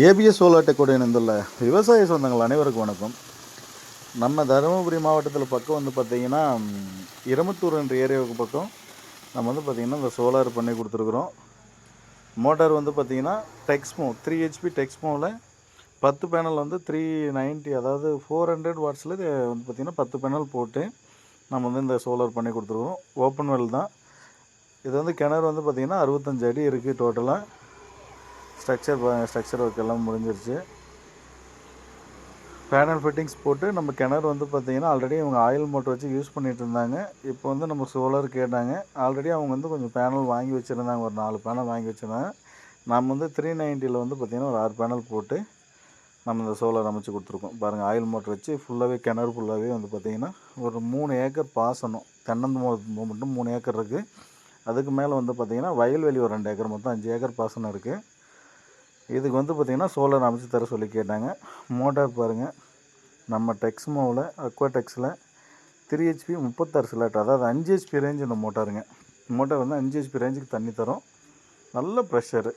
ABS சோலாட்டை கூட இணைந்துள்ள விவசாய சொந்தங்கள் அனைவருக்கும் வணக்கம். நம்ம தருமபுரி மாவட்டத்தில் பக்கம் வந்து பார்த்திங்கன்னா இரமத்தூர் என்ற ஏரியாவுக்கு பக்கம் நம்ம வந்து பார்த்திங்கன்னா இந்த சோலார் பண்ணி கொடுத்துருக்குறோம். மோட்டார் வந்து பார்த்திங்கன்னா டெக்ஸ்மோ த்ரீ ஹெச்பி டெக்ஸ்மோவில் பத்து பேனல் வந்து த்ரீ நைன்ட்டி அதாவது ஃபோர் ஹண்ட்ரட் வாட்ஸில் வந்து பார்த்திங்கன்னா பத்து பேனல் போட்டு நம்ம வந்து இந்த சோலார் பண்ணி கொடுத்துருக்குறோம். ஓப்பன் வெல் தான். இது வந்து கிணறு வந்து பார்த்திங்கன்னா அறுபத்தஞ்சு அடி இருக்குது டோட்டலாக ஸ்ட்ரக்சர் ஸ்ட்ரக்சர் ஒர்க் எல்லாம் முடிஞ்சிருச்சு. பேனல் ஃபிட்டிங்ஸ் போட்டு நம்ம கிணறு வந்து பார்த்திங்கன்னா ஆல்ரெடி அவங்க ஆயில் மோட்டர் வச்சு யூஸ் பண்ணிட்டு இருந்தாங்க. இப்போ வந்து நம்ம சோலார் கேட்டாங்க. ஆல்ரெடி அவங்க வந்து கொஞ்சம் பேனல் வாங்கி வச்சுருந்தாங்க. ஒரு நாலு பேனல் வாங்கி வச்சுருந்தாங்க. நம்ம வந்து த்ரீ நைன்ட்டியில் வந்து பார்த்திங்கன்னா ஒரு ஆறு பேனல் போட்டு நம்ம இந்த சோலார் அமைச்சு கொடுத்துருக்கோம். பாருங்கள் ஆயில் மோட்டர் வச்சு ஃபுல்லாகவே கிணறு ஃபுல்லாகவே வந்து பார்த்திங்கன்னா ஒரு மூணு ஏக்கர் பாசனம். தென்னந்தோப்பு மட்டும் மூணு ஏக்கர் இருக்குது அதுக்கு மேலே வந்து பார்த்திங்கன்னா வயல்வெளி ஒரு ரெண்டு ஏக்கர் மொத்தம் அஞ்சு ஏக்கர் பாசனம் இருக்குது இதுக்கு வந்து பார்த்திங்கன்னா சோலார் அமைச்சு தர சொல்லி கேட்டாங்க. மோட்டார் பாருங்கள் நம்ம டெக்ஸ்மோவில் அக்வாடெக்ஸில் த்ரீ ஹெச்பி முப்பத்தாறு சிலேட் அதாவது அஞ்சு ஹெச்பி ரேஞ்ச் இந்த மோட்டாருங்க. மோட்டார் வந்து அஞ்சு ஹெச்பி ரேஞ்சுக்கு தண்ணி தரும். நல்ல ப்ரெஷரு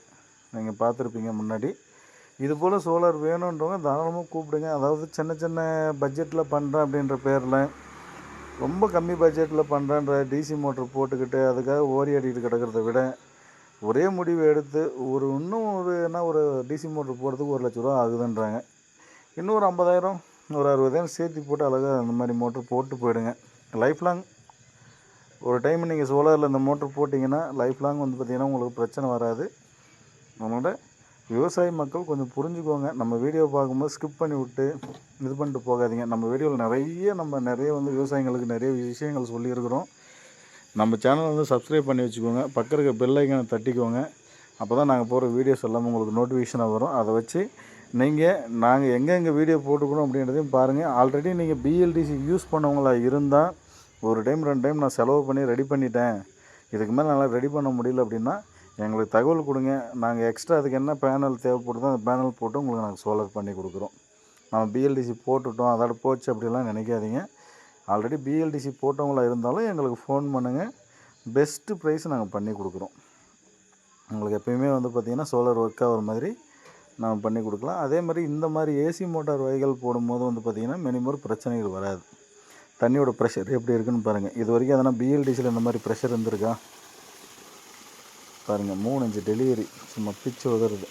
நீங்கள் பார்த்துருப்பீங்க முன்னாடி. இது போல் சோலார் வேணுன்றவங்க தாராளமாக கூப்பிடுங்க. அதாவது சின்ன சின்ன பட்ஜெட்டில் பண்ணுறேன் அப்படின்ற பேரில் ரொம்ப கம்மி பட்ஜெட்டில் பண்ணுறேன்ற டிசி மோட்டர் போட்டுக்கிட்டு அதுக்காக ஓரி ஆடிட்டு கிடக்கிறத விட ஒரே முடிவு எடுத்து ஒரு இன்னும் ஒரு என்ன ஒரு டிசி மோட்ரு போடுறதுக்கு ஒரு லட்ச ரூபா ஆகுதுன்றாங்க. இன்னும் ஒரு ஐம்பதாயிரம் ஒரு அறுபதாயிரம் சேர்த்து போட்டு அழகாக அந்த மாதிரி மோட்ரு போட்டு போயிடுங்க. லைஃப் லாங் ஒரு டைம் நீங்கள் சோலாரில் இந்த மோட்ரு போட்டிங்கன்னா லைஃப் லாங் வந்து பார்த்திங்கன்னா உங்களுக்கு பிரச்சனை வராது. நம்மளோட விவசாய மக்கள் கொஞ்சம் புரிஞ்சுக்கோங்க. நம்ம வீடியோ பார்க்கும்போது ஸ்கிப் பண்ணி விட்டு இது பண்ணிட்டு போகாதீங்க. நம்ம வீடியோவில் நிறைய நம்ம நிறைய வந்து விவசாயிங்களுக்கு நிறைய விஷயங்கள் சொல்லியிருக்கிறோம். நம்ம சேனலை வந்து சப்ஸ்கிரைப் பண்ணி வச்சுக்கோங்க. பக்கம் இருக்க பெல் ஐக்கனை தட்டிக்கோங்க. அப்போ தான் நாங்கள் போகிற வீடியோஸ் எல்லாமே உங்களுக்கு நோட்டிஃபிகேஷனாக வரும். அதை வச்சு நீங்கள் நாங்கள் எங்கெங்கே வீடியோ போட்டுக்கணும் அப்படின்றதையும் பாருங்கள் ஆல்ரெடி நீங்கள் பிஎல்டிசி யூஸ் பண்ணவங்களா இருந்தால் ஒரு டைம் ரெண்டு டைம் நான் செலவு பண்ணி ரெடி பண்ணிட்டேன். இதுக்கு மேலே நல்லா ரெடி பண்ண முடியல அப்படின்னா எங்களுக்கு தகவல் கொடுங்க. நாங்கள் எக்ஸ்ட்ரா அதுக்கு என்ன பேனல் தேவைப்படுதோ அந்த பேனல் போட்டு உங்களுக்கு நாங்கள் சோலார் பண்ணி கொடுக்குறோம். நம்ம பிஎல்டிசி போட்டுட்டோம். அதோட போச்சு அப்படிலாம் நினைக்காதீங்க. ஆல்ரெடி பிஎல்டிசி போட்டவங்களா இருந்தாலும் எங்களுக்கு ஃபோன் பண்ணுங்கள் பெஸ்ட்டு ப்ரைஸ் நாங்கள் பண்ணி கொடுக்குறோம். உங்களுக்கு எப்பயுமே வந்து பார்த்திங்கன்னா சோலார் ஒர்க் ஆகிற மாதிரி நம்ம பண்ணி கொடுக்கலாம். அதே மாதிரி இந்த மாதிரி ஏசி மோட்டார் வகைகள் போடும்போது வந்து பார்த்திங்கன்னா மினிமம் பிரச்சனைகள் வராது. தண்ணியோட ப்ரெஷர் எப்படி இருக்குன்னு பாருங்கள் இது வரைக்கும் எதனா பிஎல்டிசியில் இந்த மாதிரி ப்ரெஷர் இருந்திருக்கா? பாருங்கள் மூணு அஞ்சு டெலிவரி சும்மா பிச்சு உதறுது.